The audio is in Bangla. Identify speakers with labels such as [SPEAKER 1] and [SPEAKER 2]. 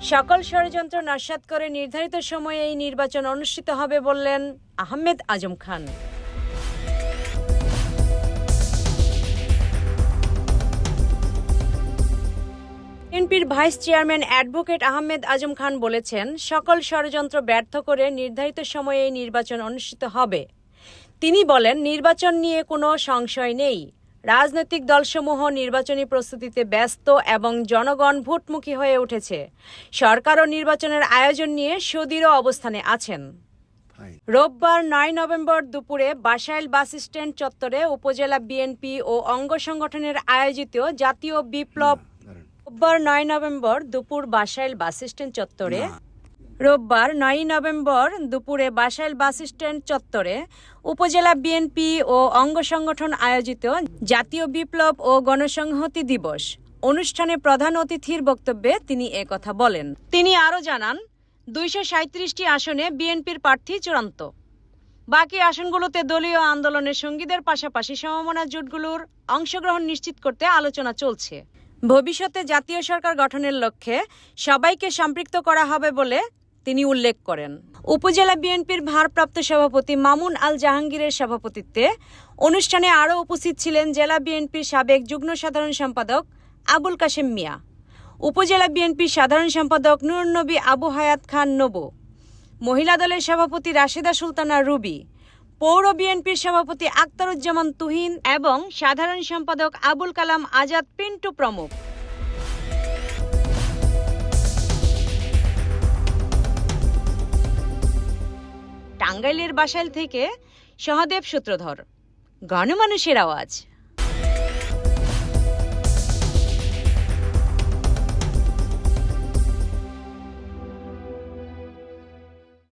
[SPEAKER 1] সকল ষড়যন্ত্র নস্যাৎ করে নির্ধারিত সময়ে এই নির্বাচন অনুষ্ঠিত হবে বললেন আহমেদ আজম খান। বিএনপির vice chairman advocate Ahmed Azam Khan বলেছেন, সকল ষড়যন্ত্র ব্যর্থ করে নির্ধারিত সময়ে এই নির্বাচন অনুষ্ঠিত হবে। তিনি বলেন, নির্বাচন নিয়ে কোনো সংশয় নেই। রাজনৈতিক দলসমূহ নির্বাচনী প্রস্তুতিতে ব্যস্ত এবং জনগণ ভোটমুখী হয়ে উঠেছে। সরকারও নির্বাচনের আয়োজন নিয়ে সুদৃঢ় অবস্থানে আছেন। রোববার নয় নভেম্বর দুপুরে বাসাইল বাস স্ট্যান্ড চত্বরে উপজেলা বিএনপি ও অঙ্গ সংগঠনের আয়োজিত জাতীয় বিপ্লব রোববার নয় নভেম্বর দুপুর বাসাইল বাস স্ট্যান্ড চত্বরে। রোববার নয় নভেম্বর দুপুরে বাসাইল বাস স্ট্যান্ড চত্বরে উপজেলা বিএনপি ও অঙ্গ সংগঠন আয়োজিত জাতীয় বিপ্লব ও গণসংহতি দিবস। অনুষ্ঠানে প্রধান অতিথির বক্তব্যে তিনি একথা বলেন। তিনি আরও জানান, দুইশো সাঁত্রিশটি আসনে বিএনপির প্রার্থী চূড়ান্ত। বাকি আসনগুলোতে দলীয় আন্দোলনের সঙ্গীদের পাশাপাশি সমমনা জোটগুলোর অংশগ্রহণ নিশ্চিত করতে আলোচনা চলছে। ভবিষ্যতে জাতীয় সরকার গঠনের লক্ষ্যে সবাইকে সম্পৃক্ত করা হবে বলে তিনি উল্লেখ করেন। উপজেলা বিএনপির ভারপ্রাপ্ত সভাপতি মামুন আল জাহাঙ্গীরের সভাপতিত্বে অনুষ্ঠানে আরও উপস্থিত ছিলেন জেলা বিএনপির সাবেক যুগ্ম সাধারণ সম্পাদক আবুল কাশেম মিয়া, উপজেলা বিএনপির সাধারণ সম্পাদক নুরনবী আবু হায়াত খান নবু, মহিলা দলের সভাপতি রাশেদা সুলতানা রুবি, পৌর বিএনপির সভাপতি আক্তারুজ্জামান তুহিন এবং সাধারণ সম্পাদক আবুল কালাম আজাদ পিন্টু প্রমুখ। টাঙ্গাইলের বাসাইল থেকে সহদেব সূত্রধর। গণমানুষের আওয়াজ।